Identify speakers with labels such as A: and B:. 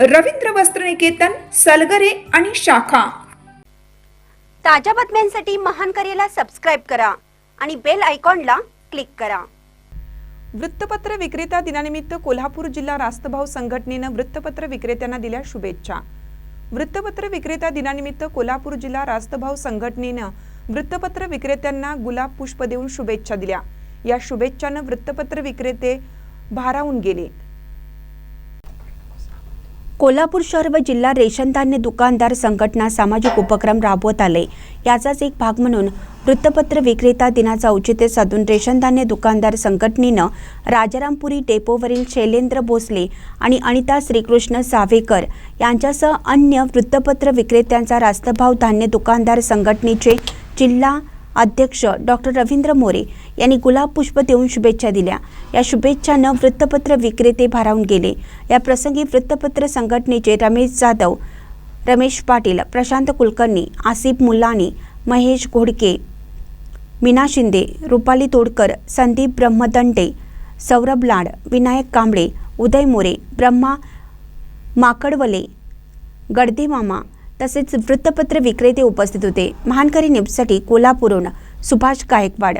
A: रवींद्र वस्त्रनिकेतन सलगरे आणि शाखा.
B: ताज्या बातम्यांसाठी महान करेला सबस्क्राईब करा आणि बेल आयकॉनला क्लिक करा.
C: वृत्तपत्र विक्रेता दिनानिमित्त कोल्हापूर जिल्हा रास्तभाव संघटनेनं वृत्तपत्र विक्रेत्यांना दिल्या शुभेच्छा. वृत्तपत्र विक्रेता दिनानिमित्त कोल्हापूर जिल्हा रास्तभाव संघटनेनं वृत्तपत्र विक्रेत्यांना गुलाब पुष्प देऊन शुभेच्छा दिल्या. या शुभेच्छानं वृत्तपत्र विक्रेते भारावून गेले.
B: कोल्हापूर शहर व जिल्हा रेशन धान्य दुकानदार संघटना सामाजिक उपक्रम राबवत आले. याचाच एक भाग म्हणून वृत्तपत्र विक्रेता दिनाचं औचित्य साधून रेशन धान्य दुकानदार संघटनेनं राजारामपुरी डेपोवरील शैलेंद्र भोसले आणि अनिता श्रीकृष्ण सावेकर यांच्यासह अन्य वृत्तपत्र विक्रेत्यांचा रास्तभाव धान्य दुकानदार संघटनेचे जिल्हा अध्यक्ष डॉक्टर रवींद्र मोरे यांनी गुलाब पुष्प देऊन शुभेच्छा दिल्या. या शुभेच्छानं वृत्तपत्र विक्रेते भारावून गेले. या प्रसंगी वृत्तपत्र संघटनेचे रमेश जाधव रमेश पाटील प्रशांत कुलकर्णी आसिफ मुल्लानी महेश घोडके मीना शिंदे रुपाली तोडकर संदीप ब्रह्मदंडे सौरभ लाड विनायक कांबळे उदय मोरे ब्रह्मा माकडवले गडदेमामा तसेच वृत्तपत्र विक्रेते उपस्थित होते. महानकरी न्यूजसाठी कोल्हापूरहून सुभाष गायकवाड.